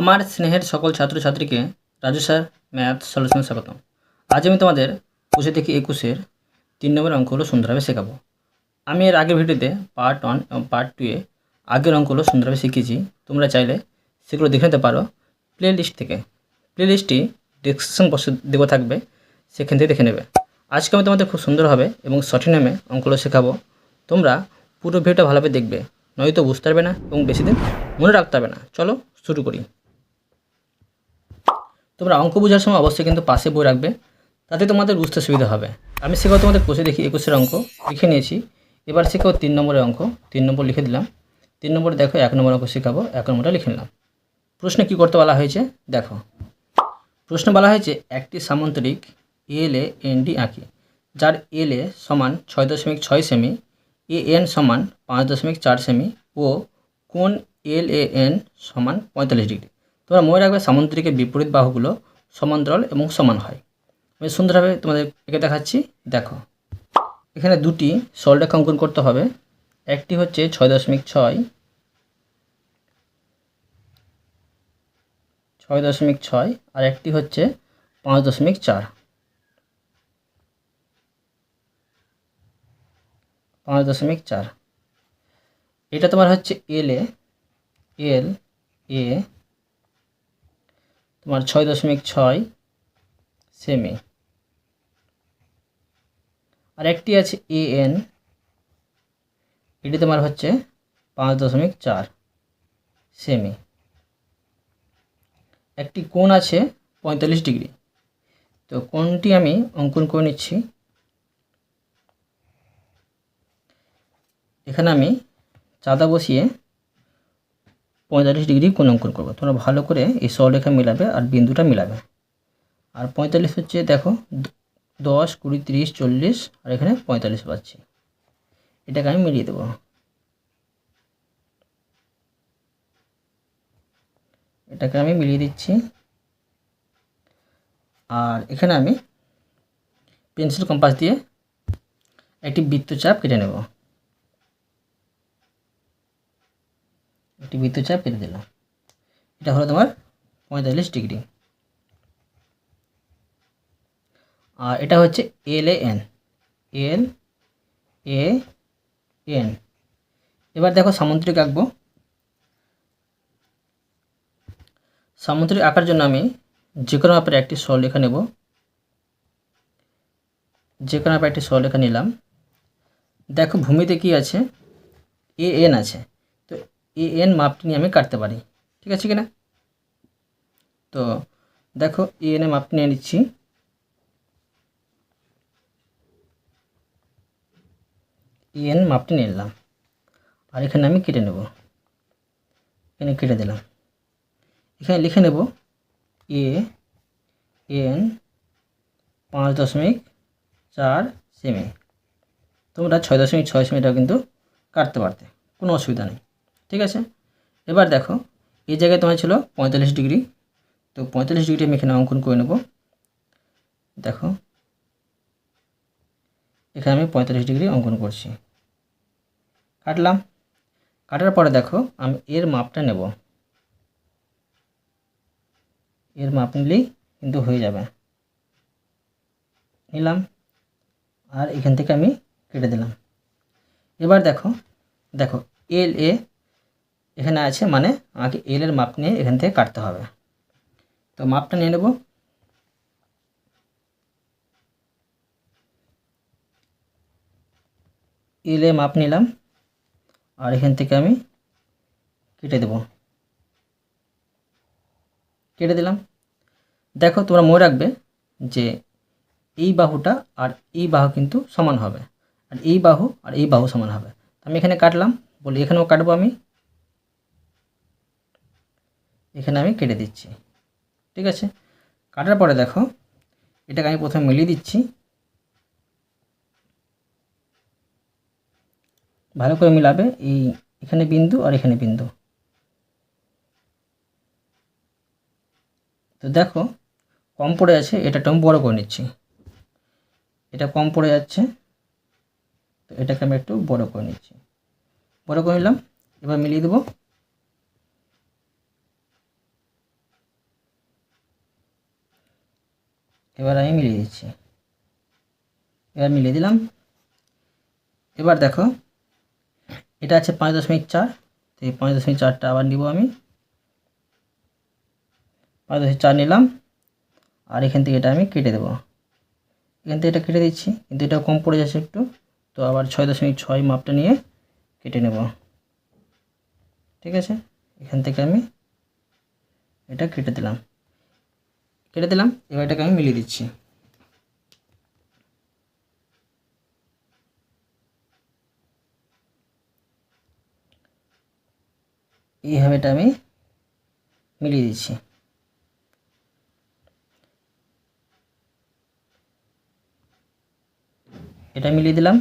আমার স্নেহের সকল ছাত্রছাত্রীকে রাজু স্যার, ম্যাথ সলিউশনে স্বাগতম। আজ আমি তোমাদের কুশে থেকে একুশের তিন নম্বর অঙ্কগুলো সুন্দরভাবে শেখাবো। আমি এর আগের ভিডিওতে পার্ট ওয়ান এবং পার্ট টুয়ে আগের অঙ্কগুলো সুন্দরভাবে শিখেছি। তোমরা চাইলে সেগুলো দেখে নিতে পারো প্লে লিস্ট থেকে প্লে লিস্টটি ডিসক্রিপশন বক্সে দেওয়া থাকবে, সেখান থেকে দেখে নেবে। আজকে আমি তোমাদের খুব সুন্দরভাবে এবং সঠিক নামে অঙ্কগুলো শেখাবো। তোমরা পুরো ভিডিওটা ভালোভাবে দেখবে, নয়তো বুঝতে পারবে না এবং বেশি দিন মনে রাখতে পারবে না। চলো শুরু করি। তোমরা অঙ্ক বোঝার সময় অবশ্যই কিন্তু পাশে বই রাখবে, তাতে তোমাদের বুঝতে সুবিধা হবে। আমি শেখাও তোমাদের কোষে দেখি একুশের অঙ্ক, লিখে নিয়েছি। এবার শেখাও তিন নম্বরের অঙ্ক, তিন নম্বর লিখে দিলাম। তিন নম্বরে দেখো এক নম্বর অঙ্ক শেখাবো, এক নম্বরটা লিখে নিলাম। প্রশ্নে কী করতে বলা হয়েছে? দেখো। প্রশ্ন বলা হয়েছে, একটি সামান্তরিক এল এ এন ডি আঁকি, যার এল এ সমান ছয় দশমিক ছয় সেমি এ এন সমান পাঁচ দশমিক চার সেমি ও কোন এল এ এন সমান পঁয়তাল্লিশ ডিগ্রি। তোমরা মনে রাখবে সামান্তরিকের বিপরীত বাহুগুলো সমান্তরাল এবং সমান হয়। আমি সুন্দরভাবে তোমাদের একে দেখাচ্ছি। দেখো, এখানে দুটি সরলরেখা অঙ্কন করতে হবে। একটি হচ্ছে ছয় দশমিক ছয় ছয় দশমিক ছয়, আর একটি হচ্ছে পাঁচ দশমিক চার। পাঁচ দশমিক চার। এটা তোমার হচ্ছে এল এ এল এ তোমার ছয় দশমিক ছয় সেমি। আর একটি আছে এ এন। এটি তোমার হচ্ছে পাঁচ দশমিক চার সেমি। একটি কোণ আছে পঁয়তাল্লিশ ডিগ্রি। তো কোণটি আমি অঙ্কন করে নিচ্ছি। এখানে আমি চাঁদা বসিয়ে পঁয়তাল্লিশ ডিগ্রি কোণ অঙ্কন করব। তোমরা ভালো করে এই সরলরেখা মিলাবে আর বিন্দুটা মিলাবে। আর পঁয়তাল্লিশ হচ্ছে দেখো, দশ, কুড়ি, তিরিশ, চল্লিশ আর এখানে পঁয়তাল্লিশ পাচ্ছি। এটাকে আমি মিলিয়ে দেবো। এটাকে আমি মিলিয়ে দিচ্ছি। আর এখানে আমি পেন্সিল কম্পাস দিয়ে একটি বৃত্তচাপ কেটে নেব। একটি বৃত্তচাপ কেটে দিলাম। এটা হলো তোমার পঁয়তাল্লিশ ডিগ্রি। আর এটা হচ্ছে এল A N. L A N. এবার দেখো সামুদ্রিক আঁকবো। সামুদ্রিক আঁকার জন্য আমি যে কোনো মাপের একটি সরলরেখা নেব। যে কোনো মাপের একটি সরলরেখা নিলাম। দেখো ভূমিতে কি আছে? এ এন আছে। এ এন মাপটি নিয়ে আমি কাটতে পারি। ঠিক আছে কি না তো দেখো, এ এন এ মাপটি নিয়ে নিচ্ছি। এন মাপটি নিয়ে নিলাম। আর এখানে আমি কেটে নেব। এখানে কেটে দিলাম। এখানে লিখে নেব, এ এন পাঁচ দশমিক চার সেমি। তোমরা ছয় দশমিক ছয় সেমিটাও কিন্তু কাটতে পারতে। কোনো অসুবিধা নেই। ঠিক আছে? এবার দেখো, এই জায়গায় তোমার ছিল পঁয়তাল্লিশ ডিগ্রি। তো পঁয়তাল্লিশ ডিগ্রি আমি এখানে অঙ্কন করে নেব। দেখো, এখানে আমি পঁয়তাল্লিশ ডিগ্রি অঙ্কন করছি। কাটলাম। কাটার পরে দেখো, আমি এর মাপটা নেব। এর মাপ নিলেই কিন্তু হয়ে যাবে। নিলাম। আর এখান থেকে আমি কেটে দিলাম। এবার দেখো দেখো, এল এ এখানে আছে মানে আমাকে এল এর মাপ নিয়ে এখান থেকে কাটতে হবে। তো মাপটা নিয়ে নেব। এল এ মাপ নিলাম আর এখান থেকে আমি কেটে দেব। কেটে দিলাম। দেখো তোমরা মনে রাখবে যে এই বাহুটা আর এই বাহু কিন্তু সমান হবে। আর এই বাহু আর এই বাহু সমান হবে। আমি এখানে কাটলাম। বলি এখানেও কাটবো আমি। এখানে আমি কেটে দিচ্ছি। ঠিক আছে? কাটার পরে দেখো, এটাকে আমি প্রথমে মিলিয়ে দিচ্ছি। ভালো করে মিলাবে এই এখানে বিন্দু আর এখানে বিন্দু। তো দেখো, কম পড়ে আছে এটা একটু বড় করে নিচ্ছি। এটা কম পড়ে যাচ্ছে, তো এটাকে আমি একটু বড় করে নিচ্ছি। বড় করে নিলাম, এবার মিলিয়ে দেবো। এবার আমি মিলিয়ে দিচ্ছি। এবার মিলিয়ে দিলাম। এবার দেখো, এটা আছে পাঁচ দশমিক চার, তো এই পাঁচ দশমিক চারটা আবার নিব আমি। পাঁচ দশমিক চার নিলাম, আর এখান থেকে এটা আমি কেটে দেবো। এখান থেকে এটা কেটে দিচ্ছি, কিন্তু এটা কম পড়ে যাচ্ছে একটু, তো আবার ছয় দশমিক ছয় মাপটা নিয়ে কেটে নেব। ঠিক আছে? এখান থেকে আমি এটা কেটে দিলাম। কেটে দিলাম, এবার এটাকে আমি মিলিয়ে দিচ্ছি। এইভাবে এটা আমি মিলিয়ে দিচ্ছি। এটা মিলিয়ে দিলাম।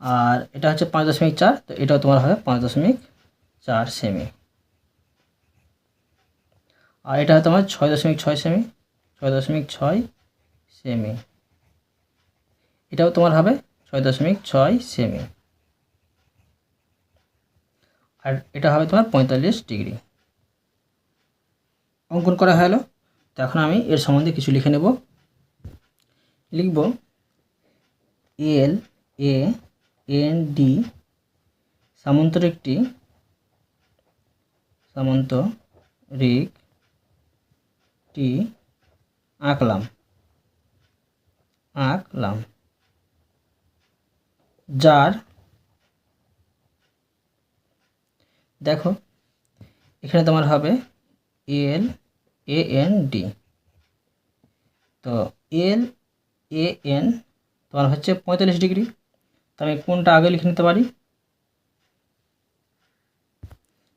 আর এটা হচ্ছে পাঁচ দশমিক চার, তো এটাও তোমার হবে পাঁচ দশমিক চার সেমি। আর এটা তোমার ছয় দশমিক ছয় সেমি, ছয় দশমিক ছয় সেমি। এটাও তোমার হবে ছয় দশমিক ছয় সেমি। আর এটা হবে তোমার পঁয়তাল্লিশ ডিগ্রি। অঙ্কন করা হলো তো এখন আমি এর সম্বন্ধে কিছু লিখে নেব। লিখব এল এ এন ডি সামান্তরিকটি সামান্তরিক টি আঁকলাম। আঁকলাম। যার দেখো, এখানে তোমার হবে এল, এ এন, ডি। তো এল, এ এন, তোমার হচ্ছে পঁয়তাল্লিশ ডিগ্রি। তো আমি কোনটা আগে লিখে নিতে পারি?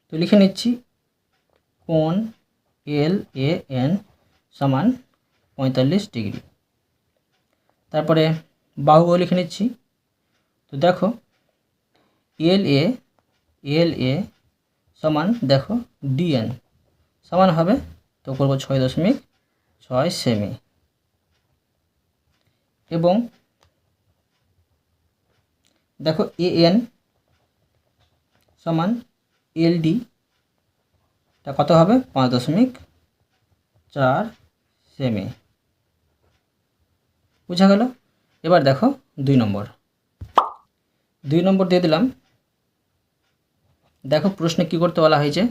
তো লিখে নিচ্ছি কোন এল এ এন সমান পঁয়তাল্লিশ ডিগ্রি। তারপরে বাহুও লিখে নিচ্ছি। তো দেখো এল এ এল এ সমান দেখো ডিএন সমান হবে তো করব ছয় দশমিক ছয় সেমি। এবং দেখো এ এন সমান এল ডি তা কত হবে? পাঁচ দশমিক চার সেমি। বুঝা গেল? এবার দেখো দুই নম্বর। দুই নম্বর দিয়ে দিলাম। দেখো প্রশ্নে কি করতে বলা হয়েছে?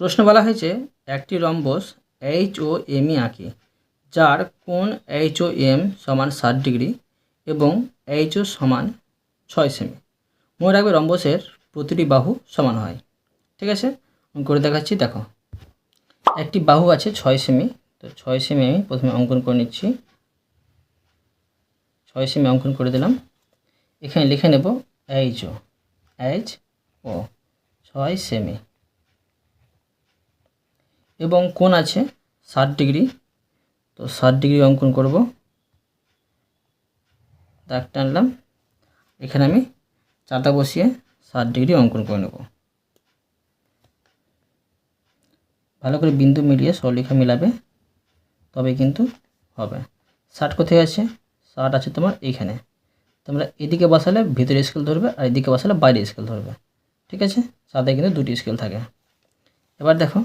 প্রশ্ন বলা হয়েছে, একটি রম্বস এইচ ও এমই আঁকি, যার কোন এইচ ও এম সমান ষাট ডিগ্রি এবং এইচ ও সমান ছয় সেমি। মনে রাখবে রম্বসের প্রতিটি বাহু সমান হয়। ঠিক আছে? আমি করে দেখাচ্ছি, দেখো। একটি বাহু আছে ছয় সেমি। তো ছয় সেমি আমি প্রথমে অঙ্কন করে নিচ্ছি। ছয় সেমি অঙ্কন করে দিলাম। এখানে লিখে নেব এইচ ও এইচ ও ছয় সেমি। এবং কোণ আছে ষাট ডিগ্রি। তো ষাট ডিগ্রি অঙ্কন করব। দাগ টানলাম এখানে আমি চাটা বসিয়ে ষাট ডিগ্রি অঙ্কন করে নেব। ভালো করে বিন্দু মিলিয়ে সরলেখা মিলাবে, তবে কিন্তু হবে। ষাট কোথায় আছে? ষাট আছে তোমার এইখানে। তোমরা এদিকে বসালে ভিতরে স্কেল ধরবে আর এদিকে বসালে বাইরে স্কেল ধরবে। ঠিক আছে? সাথে কিন্তু দুটি স্কেল থাকে। এবার দেখো,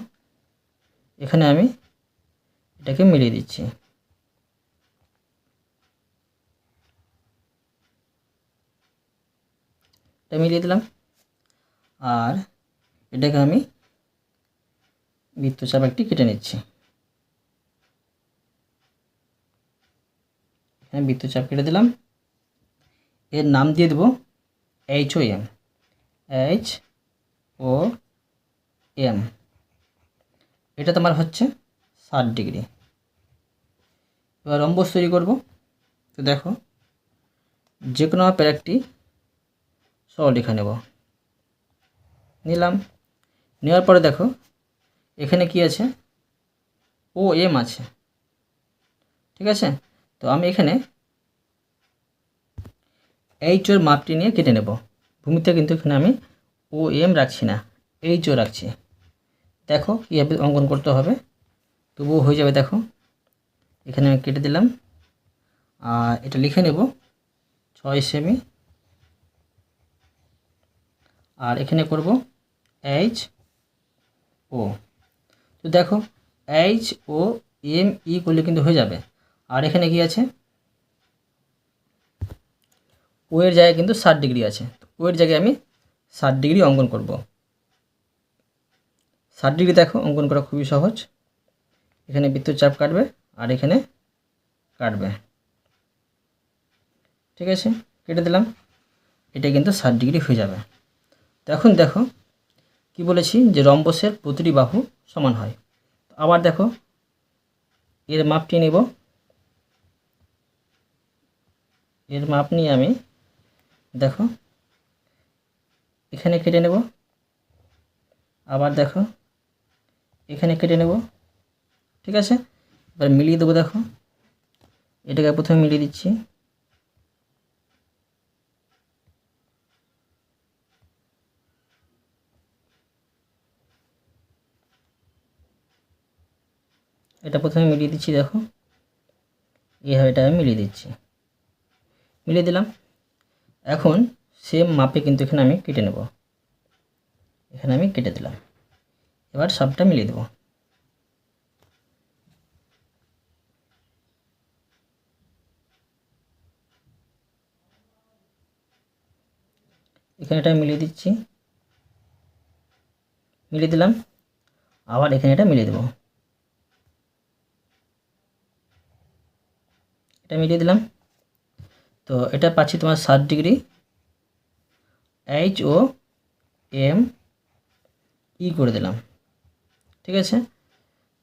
এখানে আমি এটাকে মিলিয়ে দিচ্ছি। এটা মিলিয়ে দিলাম। আর এটাকে আমি বৃত্তচাপ একটি কেটে নিচ্ছি। এখানে বৃত্তচাপ কেটে দিলাম। এর নাম দিয়ে দেবো H O M H O M এটা তোমার হচ্ছে ষাট ডিগ্রি। এবার রম্বস তৈরি করব। তো দেখো যে কোনো মাপের একটি সরলেখা নেব। নিলাম। নেওয়ার পরে দেখো এখানে কি আছে? ও, এম আছে। ঠিক আছে? তো আমি এখানে এইচ ওর মাপটি নিয়ে কেটে নেব। ভূমিতে কিন্তু এখানে আমি ও এম রাখছি না। এইচ ও রাখছি। দেখো কীভাবে অঙ্কন করতে হবে। তবুও হয়ে যাবে দেখো। এখানে আমি কেটে দিলাম। আর এটা লিখে নেব। ছয় সেমি। আর এখানে করব এইচ ও তো দেখো এইচ ও এম ই করলে কিন্তু হয়ে যাবে। আর এখানে কি আছে? ও এর জায়গায় কিন্তু ষাট ডিগ্রি আছে। ও এর জায়গায় আমি ষাট ডিগ্রি অঙ্কন করব। ষাট ডিগ্রি দেখো, অঙ্কন করা খুবই সহজ। এখানে বিদ্যুৎ চাপ কাটবে আর এখানে কাটবে। ঠিক আছে, কেটে দিলাম। এটা কিন্তু ষাট ডিগ্রি হয়ে যাবে। তো এখন দেখো কি বলেছি? যে রম্বসের প্রতিটি বাহু সমান হয়। আবার দেখো, এর মাপটি নেব। এর মাপ নিয়ে আমি, দেখো, এখানে কেটে নেব। আবার দেখো, এখানে কেটে নেব। ঠিক আছে? এবার মিলিয়ে দেবো, দেখো। এটাকে প্রথমে মিলিয়ে দিচ্ছি। এটা প্রথমে মিলিয়ে দিচ্ছি, দেখো। এইভাবে এটা আমি মিলিয়ে দিচ্ছি। মিলিয়ে দিলাম। এখন সেম মাপে কিন্তু এখানে আমি কেটে নেব। এখানে আমি কেটে দিলাম। এবার সবটা মিলিয়ে দেবো। এখানে এটা মিলিয়ে দিচ্ছি। মিলিয়ে দিলাম। আবার এখানে এটা মিলিয়ে দেবো। এটা মিলিয়ে দিলাম। তো এটা পাচ্ছি তোমার ষাট ডিগ্রি। এইচ ও এম ই করে দিলাম। ঠিক আছে?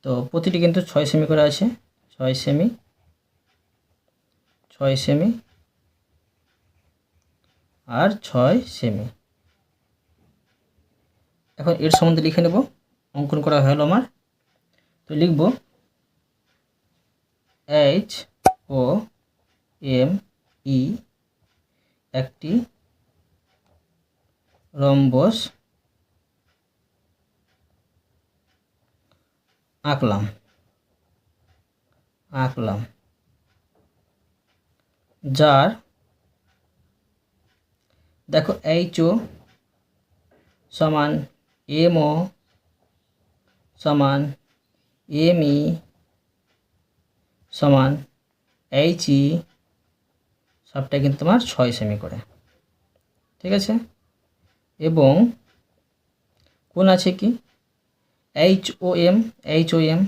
তো প্রতিটি কিন্তু ছয় সেমি করে আছে। ছয় সেমি ছয় সেমি আর ছয় সেমি এখন এর সম্বন্ধে লিখে নেব। অঙ্কন করা হলো আমার। তো লিখব এইচ ও এম ই একটি রম্বস আঁকলাম আঁকলাম, যার, দেখো এইচ ও সমান এম ও সমান এম ই সমান এইচ ই সবটা কিন্তু তোমার ছয় সেমি করে। ঠিক আছে? এবং কোন আছে কি? H O M H O M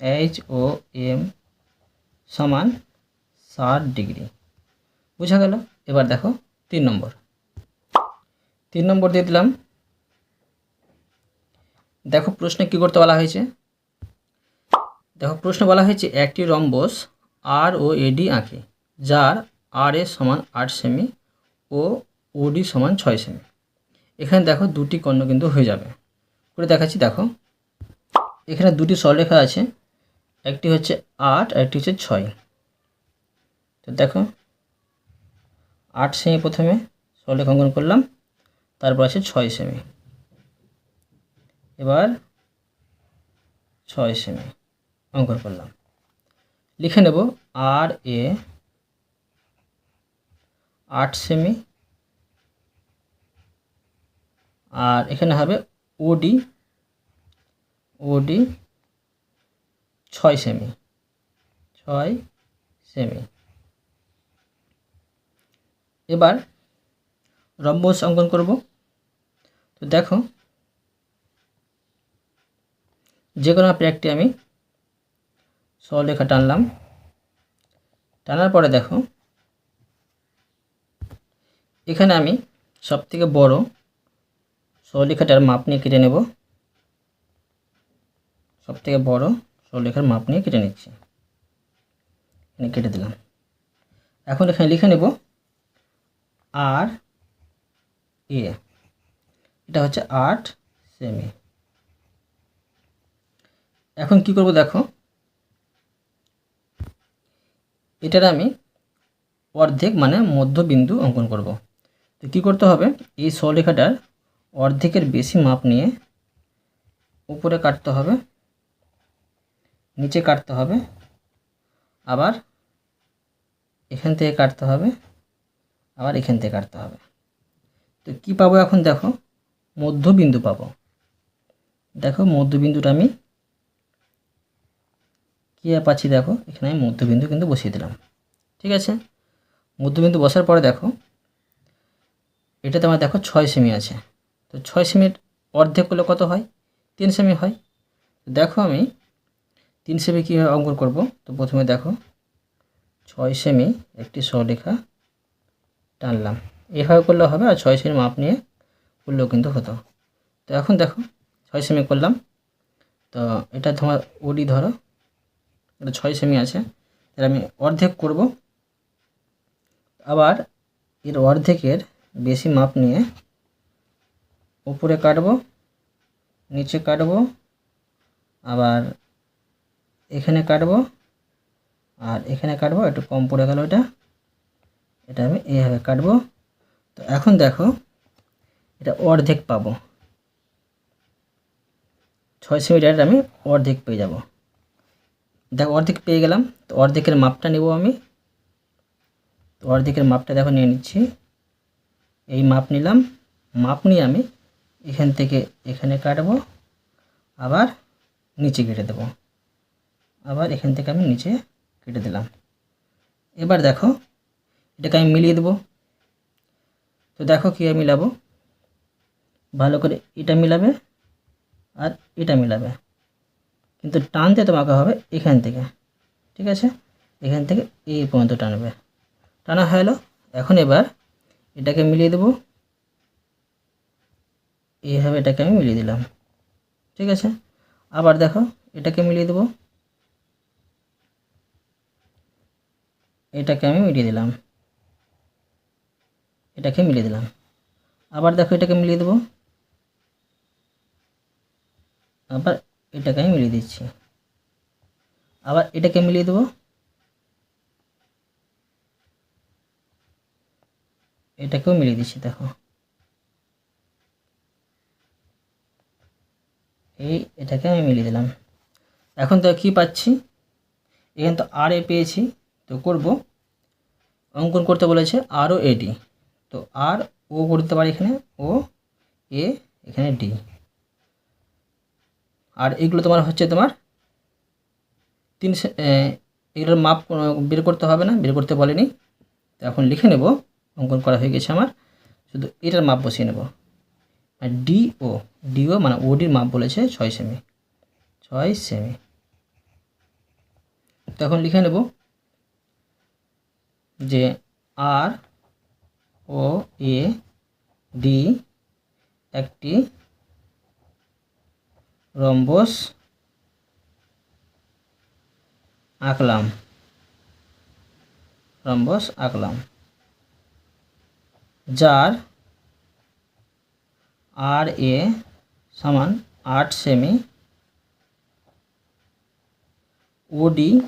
H O M সমান ষাট ডিগ্রি। বুঝা গেল? এবার দেখো তিন নম্বর। তিন নম্বর দিয়ে দিলাম। দেখো প্রশ্নে কী করতে বলা হয়েছে? দেখো প্রশ্ন বলা হয়েছে একটি রম্বস আর ও এডি আঁকে, যার আর এ সমান আট সেমি ও ওডি সমান ছয় সেমি। এখানে দেখো দুটি কর্ণ কিন্তু হয়ে যাবে। করে দেখাচ্ছি, দেখো। এখানে দুটি সরলরেখা আছে, একটি হচ্ছে আট একটি হচ্ছে ছয়। তো দেখো, আট সেমি প্রথমে সরলরেখা অঙ্কন করলাম, তারপর আছে ছয় সেমি। এবার ছয় সেমি অঙ্কন করলাম। লিখে নেব আর এ আট সেমি, আর এখানে হবে ওডি ওডি ছয় সেমি ছয় সেমি। এবার রম্বস অঙ্কন করব। তো দেখো, যে কোনো আপনি একটি আমি সরলরেখা টানলাম। টানার পরে দেখো, এখানে আমি সবথেকে বড় সরলরেখাটার মাপ নিয়ে কেটে নেব। সবথেকে বড় সরলরেখার মাপ নিয়ে কেটে নিচ্ছি। এখানে কেটে দিলাম। এখন এখানে লিখে নেব আর এ, এটা হচ্ছে আট সেমি। এখন কি করব দেখো এটার আমি অর্ধেক মানে মধ্যবিন্দু অঙ্কন করব। তো কী করতে হবে? এই সরলরেখাটার অর্ধেকের বেশি মাপ নিয়ে উপরে কাটতে হবে, নিচে কাটতে হবে, আবার এখান থেকে কাটতে হবে, আবার এখান থেকে কাটতে হবে। তো কী পাবো এখন? দেখো, মধ্যবিন্দু পাবো। দেখো, মধ্যবিন্দুটা আমি কী পাচ্ছি দেখো? এখানে আমি মধ্যবিন্দু কিন্তু বসিয়ে দিলাম। ঠিক আছে? মধ্যবিন্দু বসার পরে দেখো, এটাতে আমার দেখো ছয় সেমি আছে। তো ছয় সেমির অর্ধেক করলে কত হয়? তিন সেমি হয়। দেখো আমি তিন সেমি কীভাবে অঙ্কন করব? তো প্রথমে দেখো, ছয় সেমি একটি সরেখা টানলাম। এভাবে করলে হবে আর ছয় সেমি মাপ নিয়ে করলেও কিন্তু হতো। তো এখন দেখো, ছয় সেমি করলাম। তো এটা তোমার ওডি ধরো। এটা ছয় সেমি আছে, এর আমি অর্ধেক করব। আবার এর অর্ধেকের বেশি মাপ নিয়ে উপরে কাটবো, নিচে কাটবো, আবার এখানে কাটবো, আর এখানে কাটবো, একটু কম পড়ে গেল এটা। এটা আমি এইভাবে কাটবো। তো এখন দেখো, এটা অর্ধেক পাবো। ছয় সেমিটার আমি অর্ধেক পেয়ে যাব। দেখো, অর্ধেক পেয়ে গেলাম। তো অর্ধেকের মাপটা নেব আমি। তো অর্ধেকের মাপটা দেখো, নিয়ে নিচ্ছি। এই মাপ নিলাম। মাপ নিয়ে আমি এখান থেকে এখানে কাটবো। আবার নিচে কেটে দেবো। আবার এখান থেকে আমি নিচে কেটে দিলাম। এবার দেখো, এটাকে আমি মিলিয়ে দেবো। তো দেখো কী মিলাবো। ভালো করে এটা মিলাবে আর এটা মিলাবে। কিন্তু টানতে তোমাকে হবে এখান থেকে, ঠিক আছে? এখান থেকে এই পর্যন্ত টানবে। টানা হয়ে এখন এবার এটাকে মিলিয়ে দেবো। এইভাবে এটাকে আমি মিলিয়ে দিলাম, ঠিক আছে? আবার দেখো, এটাকে মিলিয়ে দেবো। এটাকে আমি মিলিয়ে দিলাম। এটাকে মিলিয়ে দিলাম। আবার দেখো, এটাকে মিলিয়ে দেবো। আবার এটাকে আমি মিলিয়ে দিচ্ছি। আবার এটাকে মিলিয়ে দেবো। এটাকেও মিলিয়ে দিচ্ছি, দেখো। এই এটাকে আমি মিলিয়ে দিলাম। এখন তো কি পাচ্ছি? এখানে তো আর এ পেয়েছি, তো করব। অঙ্কন করতে বলেছে আরও এডি তো আর ও করতে পারি এখানে ও এ এখানে ডি আর এগুলো তোমার হচ্ছে তোমার তিন এগুলোর মাপ বের করতে হবে না, বের করতে বলেনি। তো এখন লিখে নেব, অঙ্কন করা হয়ে গেছে আমার। শুধু এটার মাপ বসিয়ে নেব। ডিও ডিও মানে ওডির মাপ বলেছে ছয় সেমি ছয় সেমি। তো এখন লিখে নেব যে আর, ও, এ, ডি, একটি রম্বস, আঁকলাম। রম্বস, আঁকলাম। যার আর এ সমান আট সেমি। ওডি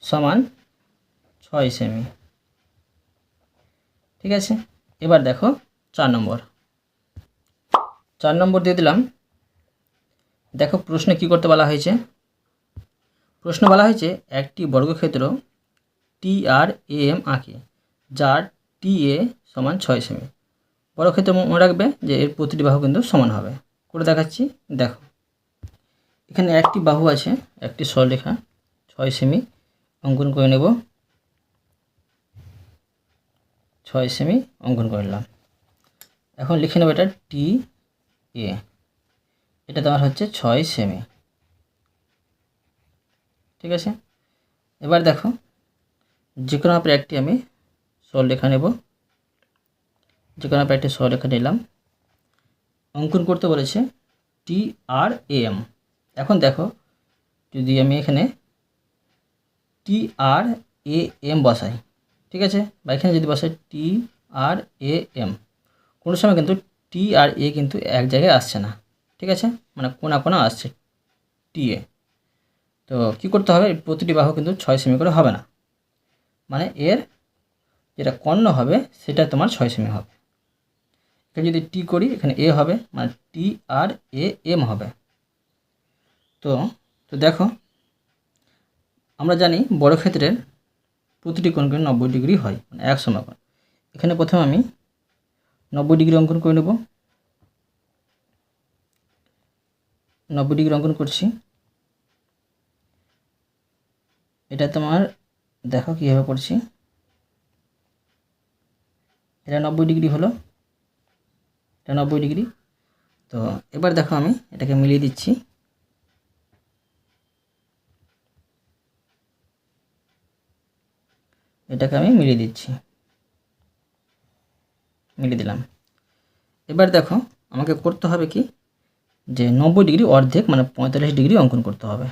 সমান ছয় সেমি। ঠিক আছে? এবার দেখো চার নম্বর। চার নম্বর দিয়ে দিলাম দেখো প্রশ্নে কি করতে বলা হয়েছে? প্রশ্ন বলা হয়েছে একটি বর্গক্ষেত্র টি আর এ এম আঁকে, যার টি এ সমান ছয় সেমি। বর্গক্ষেত্র মনে রাখবে যে এর প্রতিটি বাহু কিন্তু সমান হবে। করে দেখাচ্ছি, দেখো। এখানে একটি বাহু আছে, একটি সরলেখা ছয় সেমি। অঙ্কন করে নেব। ছয় সেমি অঙ্কন করে নিলাম এখন লিখে নেব এটা টি এ এটা তোমার হচ্ছে ছয় সেমি। ঠিক আছে? এবার দেখো যে কোনো আপনার একটি আমি সরলেখা নেব। যে কোনো আপনার একটি সরলেখা নিলাম। অঙ্কন করতে বলেছে টি আর এ এম। এখন দেখো, যদি আমি এখানে টি আর এ এম বসাই, ঠিক আছে? বা এখানে যদি বসাই টি আর এ এম, কোনো সময় কিন্তু টি আর এ কিন্তু এক জায়গায় আসছে না। ঠিক আছে? মানে কোনা কোনা আসছে? টি এ তো কী করতে হবে? প্রতিটি বাহু কিন্তু ছয় সেমি করে হবে না। মানে এর যেটা কর্ণ হবে, সেটা তোমার ছয় সেমি হবে। এখানে যদি টি করি, এখানে এ হবে মানে টি আর এ এম হবে। তো তো দেখো, আমরা জানি বড় ক্ষেত্রের প্রতিটি কোণ কিন্তু নব্বই ডিগ্রি হয় মানে এক সমাকোণ। এখানে প্রথমে আমি নব্বই ডিগ্রি অঙ্কন করে নেব। নব্বই ডিগ্রি অঙ্কন করছি। এটা তোমার, দেখো কীভাবে করছি। এটা নব্বই ডিগ্রি হলো। এটা নব্বই ডিগ্রি। তো এবার দেখো আমি এটাকে মিলিয়ে দিচ্ছি। এটাকে আমি মিলিয়ে দিচ্ছি। মিলিয়ে দিলাম। এবার দেখো আমাকে করতে হবে কি? যে নব্বই ডিগ্রি অর্ধেক মানে পঁয়তাল্লিশ ডিগ্রি অঙ্কন করতে হবে।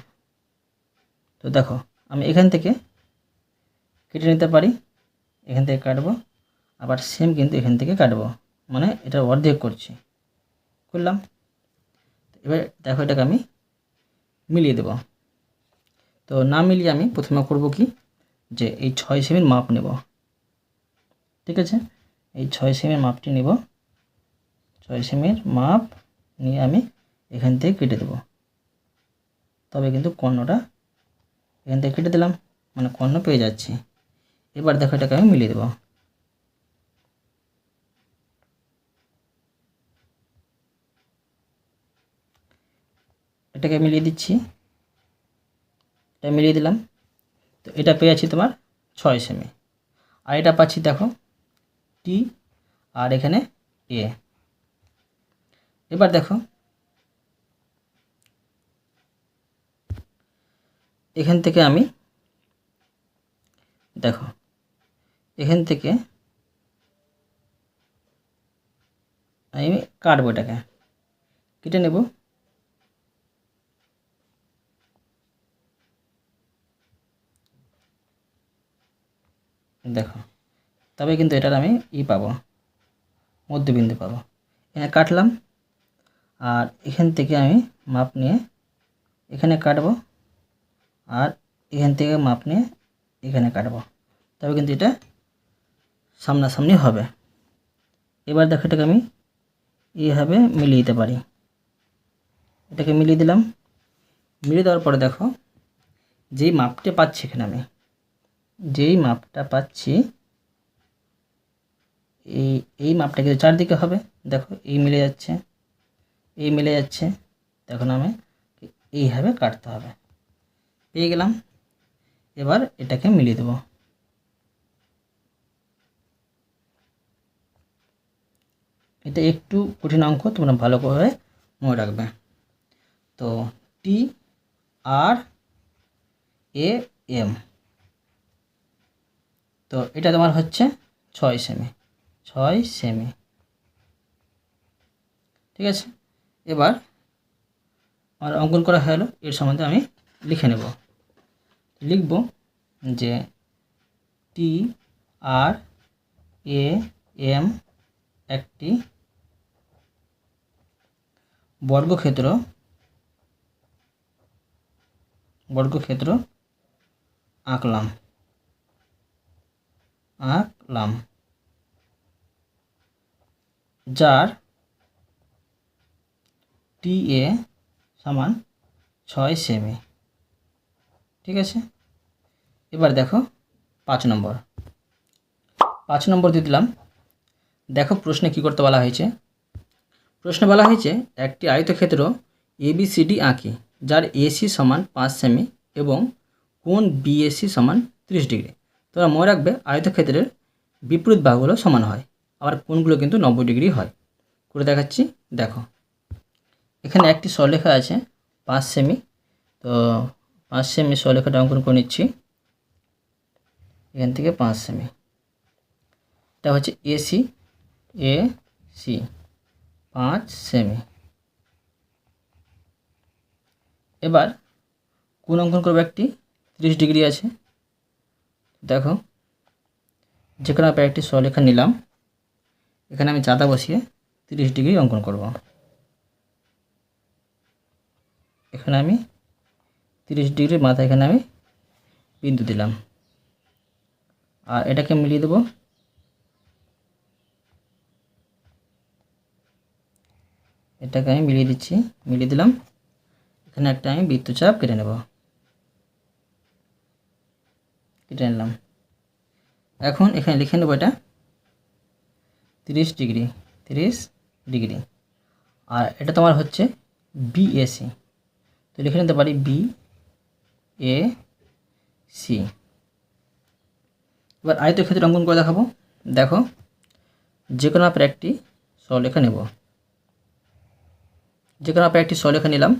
তো দেখো, আমি এখান থেকে কেটে নিতে পারি, এখান থেকে কাটবো, আবার সেম কিন্তু এখান থেকে কাটবো মানে এটা অর্ধেক করছি। করলাম। এবার দেখো এটাকে আমি মিলিয়ে দেব। তো না মিলিয়ে আমি প্রথমে করব কি? যে এই ছয় সেমির মাপ নেব। ঠিক আছে? এই ছয় সেমির মাপটি নেব। ছয় সেমির মাপ নিয়ে আমি এখান থেকে কেটে দেব। তবে কিন্তু কর্ণটা এখান থেকে কেটে দিলাম মানে কর্ণ পেয়ে যাচ্ছি। এবার দেখো এটাকে আমি মিলিয়ে দেবো। এটাকে মিলিয়ে দিচ্ছি। এটা মিলিয়ে দিলাম। তো এটা পেয়ে যাচ্ছি তোমার ছয় সেমি। আর এটা পাচ্ছি দেখো টি, আর এখানে এ। এবার দেখো এখান থেকে আমি, দেখো, এখান থেকে আমি কাটবো এটাকে। কেটে নেব। দেখো তবে কিন্তু এটার আমি ই পাবো, মধ্যবিন্দু পাবো। এখানে কাটলাম, আর এখান থেকে আমি মাপ নিয়ে এখানে কাটবো। আর এখান থেকে মাপ নিয়ে এখানে কাটবো। তবে কিন্তু এটা সামনাসামনি হবে। এবার দেখো এটাকে আমি এইভাবে মিলিয়ে দিতে পারি। এটাকে মিলিয়ে দিলাম। মিলিয়ে দেওয়ার পরে দেখো, যেই মাপটা পাচ্ছি এখানে আমি, যেই মাপটা পাচ্ছি, এই এই মাপটা কিন্তু চারদিকে হবে। দেখো, এই মিলে যাচ্ছে, এই মিলে যাচ্ছে। তখন আমি এইভাবে কাটতে হবে। পেয়ে গেলাম। এবার এটাকে মিলিয়ে দেব। এটা একটু কঠিন অঙ্ক, তোমরা ভালো করে মনে রাখবে। তো টি আর এ এম তো এটা তোমার হচ্ছে ছয় সেমি ছয় সেমি ঠিক আছে? এবার আমার অঙ্কন করা গেলো। এর সম্বন্ধে আমি লিখে নেব। লিখব যে টি আর এ এম একটি বর্গক্ষেত্র বর্গক্ষেত্র আঁকলাম। আঁকলাম। যার টি এ সমান ছয় সেমি। ঠিক আছে? এবার দেখো পাঁচ নম্বর। পাঁচ নম্বর দিয়ে দিলাম। দেখো প্রশ্নে কী করতে বলা হয়েছে? প্রশ্নে বলা হয়েছে, একটি আয়তক্ষেত্র এবিসিডি আঁকি, যার এসি সমান পাঁচ সেমি এবং কোণ বিএসি সমান ত্রিশ ডিগ্রি। তোমরা মনে রাখবে, আয়তক্ষেত্রের বিপরীত বাহুগুলো সমান হয়, আবার কোণগুলো কিন্তু নব্বই ডিগ্রি হয়। করে দেখাচ্ছি, দেখো। এখানে একটি সরলেখা আছে, পাঁচ সেমি। তো পাঁচ সেমি সরলেখাটা অঙ্কন করে নিচ্ছি। এখান থেকে পাঁচ সেমি এটা হচ্ছে এসি এ সি পাঁচ সেমি এবার কোন অঙ্কন করবে একটি, তিরিশ ডিগ্রি আছে। দেখো, যেখানে আমি একটি সরলেখা নিলাম, এখানে আমি চাঁদা বসিয়ে তিরিশ ডিগ্রি অঙ্কন করব। এখানে আমি তিরিশ ডিগ্রির মাথা এখানে আমি বিন্দু দিলাম। আর এটাকে মিলিয়ে দেব। এটাকে আমি মিলিয়ে দিচ্ছি, মিলিয়ে দিলাম। এখানে একটা আমি বৃত্তচাপ কেটে নেব। কেটে নিলাম। এখন এখানে লিখে নেব এটা তিরিশ ডিগ্রি তিরিশ ডিগ্রি। আর এটা তোমার হচ্ছে বিএসি তো লিখে নিতে পারি বি এ সি এবার আয়তক্ষেত্র অঙ্কন করে দেখাবো। দেখো যে কোনো মাপের একটি সরলেখা নেব। যে কোনো মাপের একটি সরলেখা নিলাম।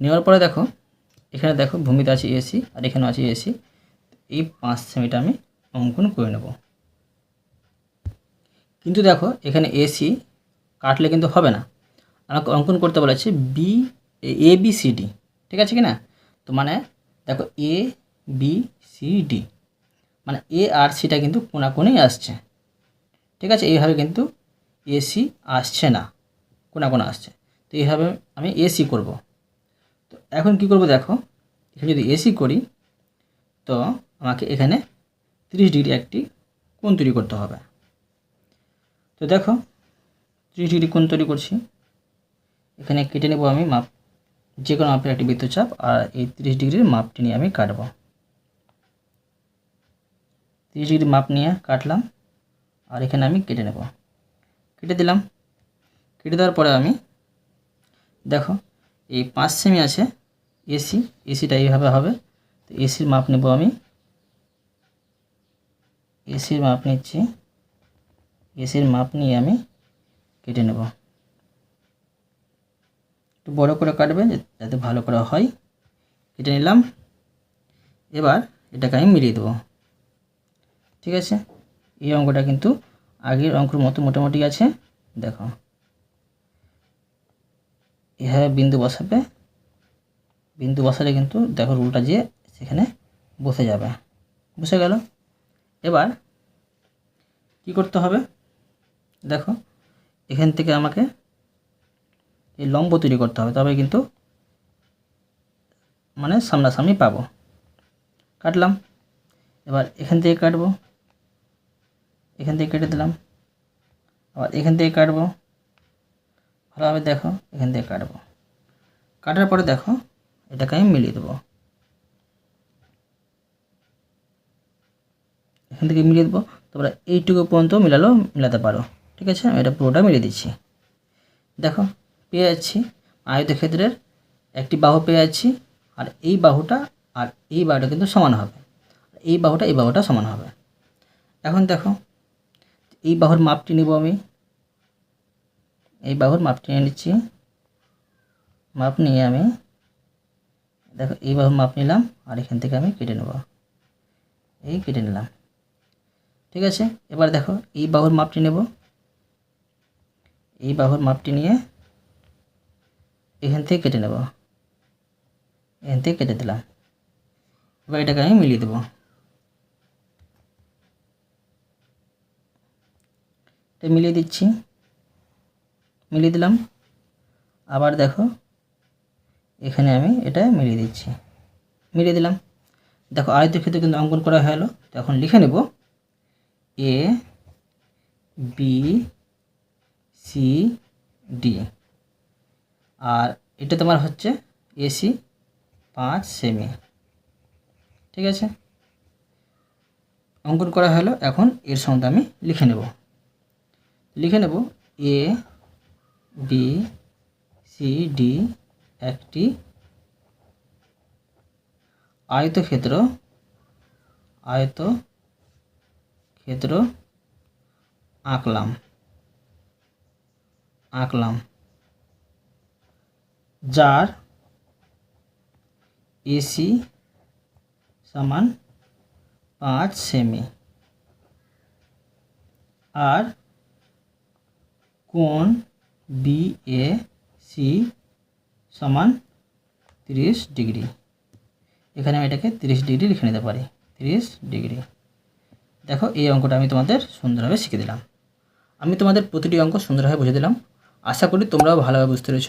নেওয়ার পরে দেখো, এখানে দেখো ভূমিতে আছে এসি আর এখানে আছে এসি এই পাঁচ সেমিটা আমি অঙ্কন করে নেব। কিন্তু দেখো, এখানে এসি কাটলে কিন্তু হবে না। আমাকে অঙ্কন করতে বলেছে B A B C D ঠিক আছে কি না তো মানে দেখো এ বি সি ডি মানে এ আর সিটা কিন্তু কোনাকুনি আসছে। ঠিক আছে? এইভাবে কিন্তু এসি আসছে না। কোনা আসছে। তো এইভাবে আমি এসি করব। তো এখন কি করব দেখো? এখানে যদি এসি করি, তো আমাকে এখানে তিরিশ ডিগ্রি একটি কোণ তৈরি করতে হবে। তো দেখো, ত্রিশ ডিগ্রি কোণ তৈরি করছি। এখানে কেটে নেব আমি মাপ। যে কোনো মাপের একটি বৃত্তচাপ, আর এই তিরিশ ডিগ্রির মাপটি নিয়ে আমি কাটবো। তিরিশ ডিগ্রি মাপ নিয়ে কাটলাম, আর এখানে আমি কেটে নেব। কেটে দিলাম। কেটে দেওয়ার পরে আমি, দেখো, এই পাঁচ সেমি আছে, এসি, এসিটা এইভাবে হবে। তো এসির মাপ নেব আমি, এসির মাপ নিচ্ছি, এসির মাপ নিয়ে আমি কেটে নেব। বড় করে কাটবে যাতে ভালো করে হয়। কেটে নিলাম। এবার এটাকে আমি মিলিয়ে দেবো। ঠিক আছে? এই অঙ্কটা কিন্তু আগের অঙ্কের মতো মোটামুটি আছে। দেখো। এভাবে বিন্দু বসাবে। বিন্দু বসালে কিন্তু দেখো রুলটা যে সেখানে বসে যাবে। বসে গেল। এবার কি করতে হবে? দেখো, এখান থেকে আমাকে এই লম্ব তৈরি করতে হবে, তবে কিন্তু মানে সামনাসামনি পাবো। কাটলাম। এবার এখান থেকে কাটবো। এখান থেকে কেটে দিলাম। আবার এখান থেকে কাটবো। ভালোভাবে দেখো, এখান থেকে কাটবো। কাটার পরে দেখো, এটাকে আমি মিলিয়ে দেবো। এখান থেকে মিলিয়ে দেবো। তোমরা এইটুকু পর্যন্ত মিলালেও মিলাতে পারো। ঠিক আছে? আমি এটা পুরোটা মিলিয়ে দিচ্ছি। দেখো পেয়ে যাচ্ছি। আয়তক্ষেত্রের একটি বাহু পেয়ে যাচ্ছি। আর এই বাহুটা আর এই বাহুটা কিন্তু সমান হবে। এই বাহুটা এই বাহুটা সমান হবে। এখন দেখো, এই বাহুর মাপটি নিব আমি। এই বাহুর মাপটি নিয়ে নিচ্ছি। মাপ নিয়ে আমি, দেখো, এই বাহুর মাপ নিলাম আর এখান থেকে আমি কেটে নেব। এই কেটে নিলাম। ঠিক আছে? এবার দেখো, এই বাহুর মাপটি নেব। এই বাহুর মাপটি নিয়ে এখান থেকে কেটে নেব। এখান থেকে কেটে দিলাম। এবার এটাকে আমি মিলিয়ে দেবো। এটা মিলিয়ে দিচ্ছি। মিলিয়ে দিলাম। আবার দেখো, এখানে আমি এটা মিলিয়ে দিচ্ছি। মিলিয়ে দিলাম। দেখো, আয়তক্ষেত্রে কিন্তু অঙ্কন করা হলো এখন লিখে নেব। A, B, C, D. আর এটা তোমার হচ্ছে এসি পাঁচ সেমি ঠিক আছে? অঙ্কন করা হলো, এখন এর সঙ্গে আমি লিখে নেব। লিখে নেব এ বি সি ডি একটি আয়তক্ষেত্র আয়ত ক্ষেত্র আঁকলাম। আঁকলাম। যার এসি সমান পাঁচ সেমি আর কোণ বি এ সি সমান তিরিশ ডিগ্রি এখানে আমি এটাকে তিরিশ ডিগ্রি লিখে নিতে পারি। তিরিশ ডিগ্রি দেখো, এই অঙ্কটা আমি তোমাদের সুন্দরভাবে শিখে দিলাম। আমি তোমাদের প্রতিটি অঙ্ক সুন্দরভাবে বুঝে দিলাম। আশা করি তোমরাও ভালোভাবে বুঝতে পেরেছ।